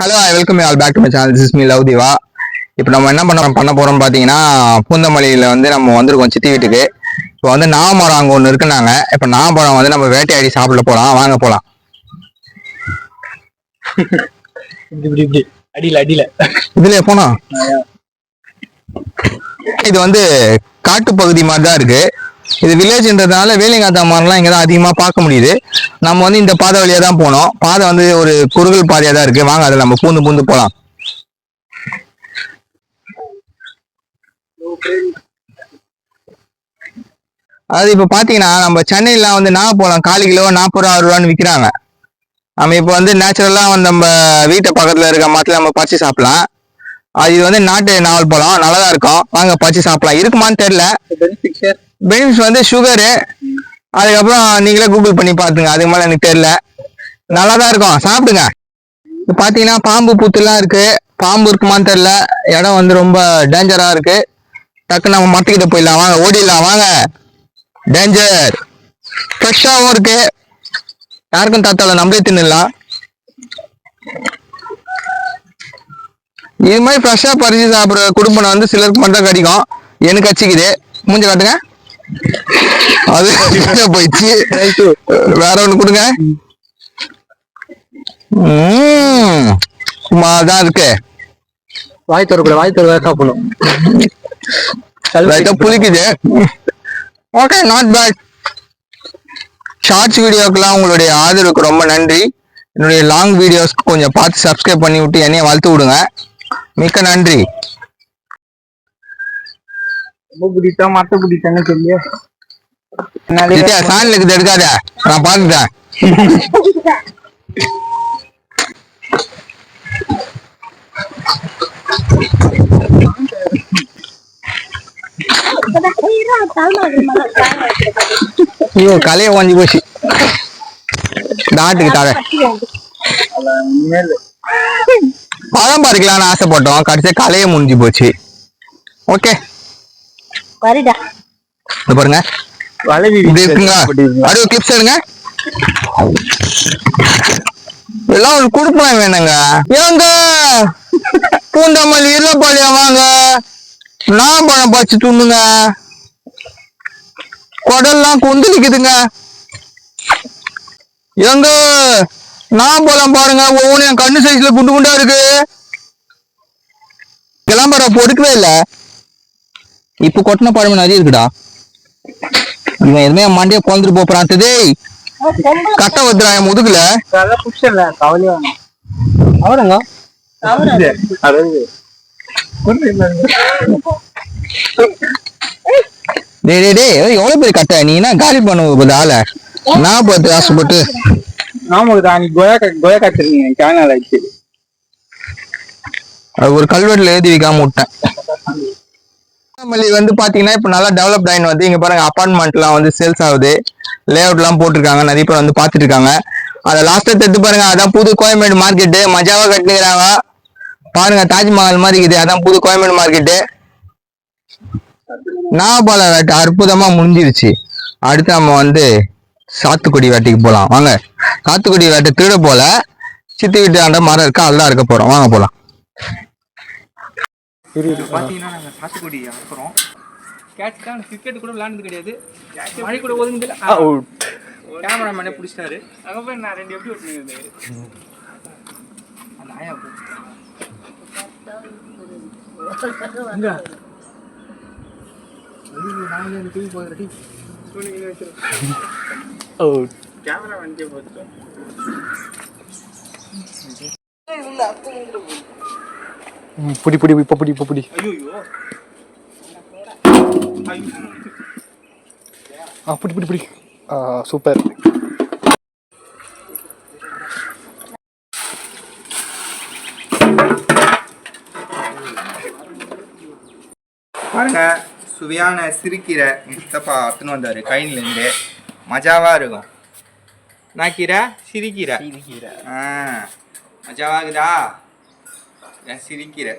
Hello welcome all back to my channel this is me love Diva இப்போ நம்ம என்ன பண்ண பண்ண போறோம் பார்த்தீங்கன்னா பூந்தமல்லியில் வந்து நம்ம வந்திருக்கோம் சித்தி வீட்டுக்கு. இப்போ வந்து நாமரம் அங்கே ஒன்று இருக்குனாங்க இப்போ நாமரம் வந்து நம்ம வேட்டையாடி சாப்பிட போகலாம் வாங்க போகலாம் இப்படி இப்படி அடியில அடியில. இதுல போனா? இது வந்து காட்டு பகுதி மாதிரி தான் இருக்கு. இது வில்லேஜ்ன்றதுனால வேலிங்காத்தா மரம்லாம் இங்கே தான் அதிகமாக பார்க்க முடியுது. நம்ம வந்து இந்த பாதை வழியாக தான் போனோம். பாதை வந்து ஒரு குறுகல் பாதையாக தான் இருக்குது வாங்க அதில் நம்ம பூந்து பூந்து போகலாம் அது இப்போ பார்த்தீங்கன்னா நம்ம சென்னையிலாம் வந்து நாகப்பழம் காலு கிலோ நாற்பது ரூபா அறுபது ரூபான்னு விற்கிறாங்க நம்ம இப்போ வந்து நேச்சுரலாக வந்து நம்ம வீட்டு பக்கத்தில் இருக்க மரத்தில் நம்ம பறிச்சு சாப்பிடலாம். அது இது வந்து நாட்டு நாவல் பழம். நல்லா தான் இருக்கும். வாங்க பறிச்சு சாப்பிடலாம். இருக்குமான்னு தெரியல. பெனிஃபிட்ஸ் வந்து சுகரு அதுக்கப்புறம் நீங்களே கூகுள் பண்ணி பார்த்துங்க. அதுக்கு மேலே எனக்கு தெரில நல்லா தான் இருக்கும். சாப்பிடுங்க. இப்போ பார்த்தீங்கன்னா பாம்பு புத்துலாம் இருக்குது பாம்பு இருக்குமான்னு தெரில இடம் வந்து ரொம்ப டேஞ்சராக இருக்குது டக்கு நம்ம மரத்துக்கிட்ட போயிடலாம். வாங்க ஓடிடலாம். வாங்க. டேஞ்சர் ஃப்ரெஷ்ஷாகவும் இருக்கு. யாருக்கும் தாத்தால நம்மளே தின்னுடலாம். இது மாதிரி ஃப்ரெஷ்ஷாக பறிச்சு சாப்பிட்ற குடும்பம் வந்து சிலருக்கு மட்டும் கிடைக்கும். எனக்கு கச்சிக்குது மூஞ்ச காட்டுங்க. அது போயிடுச்சு? வேற ஒண்ணு கொடுங்க. உம் சும்மா தான் இருக்கு. வாய் தரக்கூட வாய் தர சாப்பிடணும். லைட்டா புளிக்குது. ஓகே நாட் பேட் ஷார்ட்ஸ் வீடியோக்கெல்லாம் உங்களுடைய ஆதரவுக்கு ரொம்ப நன்றி. என்னுடைய லாங் வீடியோஸ்க்கு கொஞ்சம் பார்த்து சப்ஸ்கிரைப் பண்ணி விட்டு என்னைய வளர்த்து விடுங்க. மிக்க நன்றி. ரொம்ப பிடித்தா மத்த பிடித்தான்னு சொல்லி. நித்யா சாணில் இருக்குது எடுக்காத. நான் பார்த்துட்டேன். ஐயோ கலையை வாங்கி போச்சு. நாட்டுக்கு தர பழம் பறிக்கலாம்னு ஆசைப்பட்டோம். கடைசியா கலையை முடிஞ்சு போச்சு. ஓகே. வருடா. பாருங்க. வளவி இப்படி இருக்குங்க அப்படியே கிளிப்ஸ் எடுங்க. எல்லாம் ஒரு குடுப்பம் வேணுங்க. ஏங்க? பூந்தமல்லி இருளப்பாளையம் வாங்க. நான் பழம் பறிச்சு துண்ணுங்க குடல்லாம் கொந்தளிக்குதுங்க. ஏங்க? நான் பழம் பாருங்க. ஒவ்வொன்றும் என் கண்ணு சைஸ்ல குண்டு குண்டா இருக்கு. கிளம்புற பொறுக்கவே இல்லை. இப்ப கொட்டின பழம் நிறைய இருக்குடா. இவன் எதுவுமே மண்டியா குழந்துட்டு போறான். டேய் கட்ட வந்துடா என் முதுகுல. அவரங்க அதாவது டேய் டேய் டேய் ஏய், எவ்வளவு பெரிய கட்ட? நீ என்ன காலி பண்ண ஆள? நான் பார்த்து ஆசைப்பட்டு ஆமாங்க தான் நீ கோயா கோயா கேனால் அது ஒரு கல்வெட்டுல எழுதி வைக்காம விட்டேன். மல்லி வந்து பாத்தீங்கன்னா இப்ப நல்லா டெவலப் ஆயின் வந்து இங்க பாருங்க அப்பார்ட்மெண்ட்லாம் வந்து சேல்ஸ் ஆகுது. லே எல்லாம் போட்டிருக்காங்க நிறைய பேர் வந்து பாத்துட்டு இருக்காங்க அதை லாஸ்டா எடுத்து பாருங்க அதான் புது கோயம்பேடு மார்க்கெட்டு மஜாவா கட்டுக்கிறாங்க. பாருங்க தாஜ்மஹால் மாதிரி இருக்குது. அதான் புது கோயம்பேடு மார்க்கெட்டு நாபால வேட்டை அற்புதமா முடிஞ்சிருச்சு. அடுத்து நம்ம வந்து சாத்துக்குடி வேட்டைக்கு போலாம். வாங்க. சாத்துக்குடி வேட்டை திருட போல சித்தி வீட்டு ஆண்ட மரம் இருக்கா? அதுதான் இருக்க போறோம். வாங்க போலாம். பார்த்தீங்கன்னா நாங்கள் சாத்துக்குடி அறுக்கிறோம் கேட்ச் தான் கிரிக்கெட் கூட விளையாண்டது கிடையாது. மழை கூட ஒதுங்குது கேமராமேனே பிடிச்சிட்டாரு. அங்கே போய் நான் ரெண்டு எப்படி ஓட்டுனீங்க? அந்த ஆயா போ. கேமராமேனுக்கே பார்த்துட்டோம் புடி புடி இப்ப புடி இப்ப புடி. ஐயோ ஆ புடி புடி புடி. சூப்பர். பாருங்க சுவையான சிறுக்கீரை சித்தப்பா அத்துன்னு வந்தாரு கைனிலேருந்து மஜாவா இருக்கும். நான் கீரை? சிறுகீரை. கீரை ஆ மஜாவாகுதா என் சிறுக்கீரை